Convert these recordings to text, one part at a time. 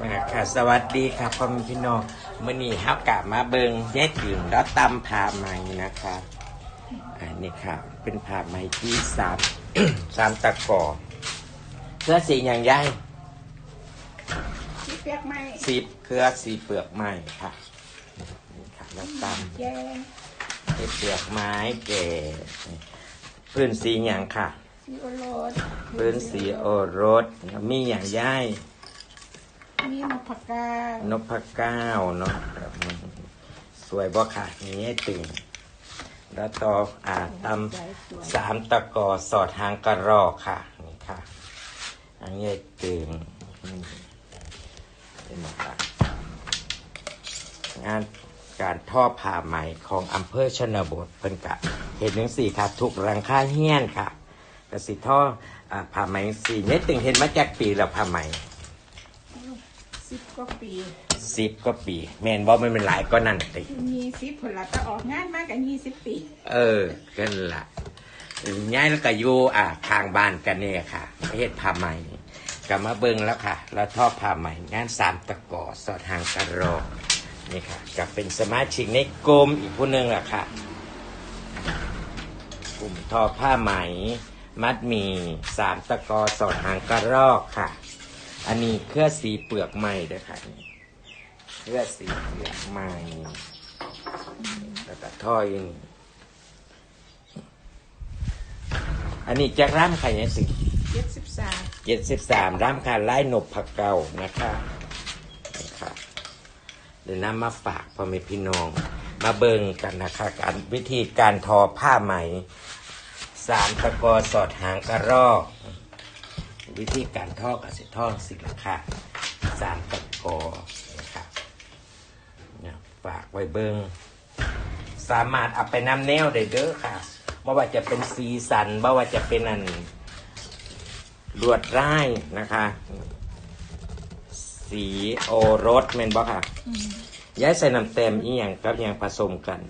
มาค่ะสวัสดีครับพ่อแม่พี่น้องมื่อนี้ฮับกลับมาเบิงแยกถึงแล้วตำผ้าไหมนะคะอันนี้ค่ะ เป็นผ้าไหมที่สามสามตะกอเพื่อสีอย่างใหญ่ที่เปียกไหมสีเครือสีเปลือกไม้ค่ะนี่ค่ะแล้วตำแย่เป็นเปลือกไม้แก่พื้นสีอย่างค่ะซีโอโรสพื้นสีโอรสมีอย่างใหญ่ มีมะพร้าวกาวนพเก้าเนาะแบบนี้สวยบ่ค่ะนี้ให้ตื่นแล้วต่ออ่าตำสามตะกอสอดหางกระรอกค่ะนี่ค่ะอันนี้ให้ตื่นอืมเป็นค่ะงานการทอผ้าไหมของอำเภอชนบทเพิ่นกะเห็นหนังสี่ค่ะทุกรังค่าเฮี้ยนค่ะกสิทออ่าผ้าไหมสี่เนี่ยตึงเห็นมาจากปีแล้วผ้าไหม สิบกว่าปีสิบก็ปี แมนบอมันเป็นหลายก็นั่นติมีสิบผลละก็ออกงานมากกับยี่สิบปี เออกันละย้ายแล้วก็อยู่อ่าทางบ้านกันเนี่ยค่ะประเทศผ้าไหมกลับมาเบิ่งแล้วค่ะ แล้วทอผ้าไหมงานสามตะกอสอดหางกระรอกนี่ค่ะกับเป็นสมาชิกในกลุ่มอีกผู้หนึ่งล่ะค่ะ กลุ่มทอผ้าไหม มัดหมีสามตะกอสอดหางกระรอกค่ะ อันนี้เครือสีเปลือกไม้เด้อค่ะนี่เครือสีเปลือกไม้แล้วก็ท่ออยางนี่อันนี้จากร่ำค่ะเนี่ยสิเจ็ดสิบสามเจ็ดสิบสามร่ำค่ะไล่หนบผักเก่านะคะนี่ค่ะเดี๋ยวนำมาฝากพ่อแม่พี่น้อง มาเบิ่งกันนะคะการวิธีการทอผ้าไหมสามตะกอสอดหางกระรอก วิธีการทอกับสิทอสิละค่ะสามตะกอนะครับเนี่ยฝากไว้เบิงสามารถเอาไปนำแนวได้เด้อค่ะไม่ว่าจะเป็นสีสันไม่ว่าจะเป็นอันลวดร่ายนะคะ สีโอรสเมนบอค่ะย้ายใส่น้ำเต็มอีหยังกับอหยังผสมกัน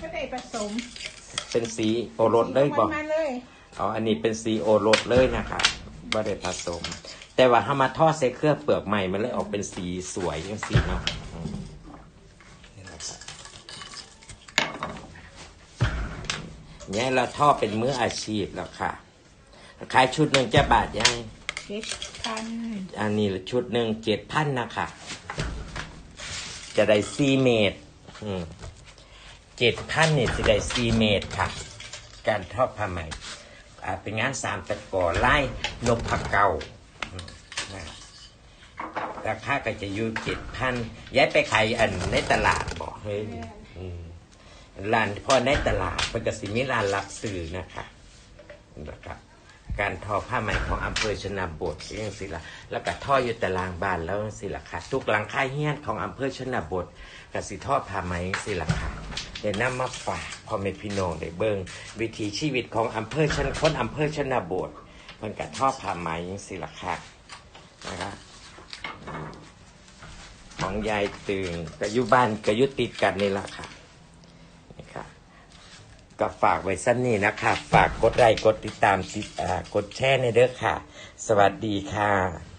ก็ได้ผสม เป็นสีโอรสเลยบอกมาเลย อ๋ออันนี้เป็นสีโอรสเลยนะคะบ่ได้ผสม แต่ว่าถ้ามาทอดใส่เครื่องเปลือกใหม่มันเลยออกเป็นสีสวยยังสีเนาะอืมนี่นะครับเนี่ยเราทอดเป็นมื้ออาชีพแล้วค่ะขายชุดหนึ่งจะบาทยังเจ็ดพันอันนี้ชุดหนึ่งเจ็ดพันนะคะจะได้ซีเมตรเจ็ดพันเนี่ยจะได้ซีเมตรค่ะ การทอดผ้าไหมอ่า เป็นงานสามตะกอไล่นกผักเก่าอืมนะราคาก็จะอยู่เจ็ดพันย้ายไปขายอันในตลาดบอกเฮ้ยอืมร้านพ่อในตลาดมันก็สิมีร้านรับซื้อนะคะนะครับ การทอผ้าไหมของอำเภอชนบทก็ยังสิละแล้วก็ทออยู่แต่ลางบ้านแล้วจั่งสิละค่ะทุกหลังค่ายเฮียนของอำเภอชนบทก็สิทอผ้าไหมสิละค่ะ เดี๋ยวนำมาฝากพ่อแม่พี่น้องได้เบิ่งวิถีชีวิตของอำเภอชนคนอำเภอชนบทมันก็ทอผ้าไหมยังสิละค่ะนะคะของยายตึงก็อยู่บ้านก็อยู่ติดกันนี่ละค่ะนี่ค่ะก็ฝากไว้สั้นนี่นะคะ ฝากกดไลค์กดติดตามติดอ่ากดแชร์ในเด้อค่ะ สวัสดีค่ะ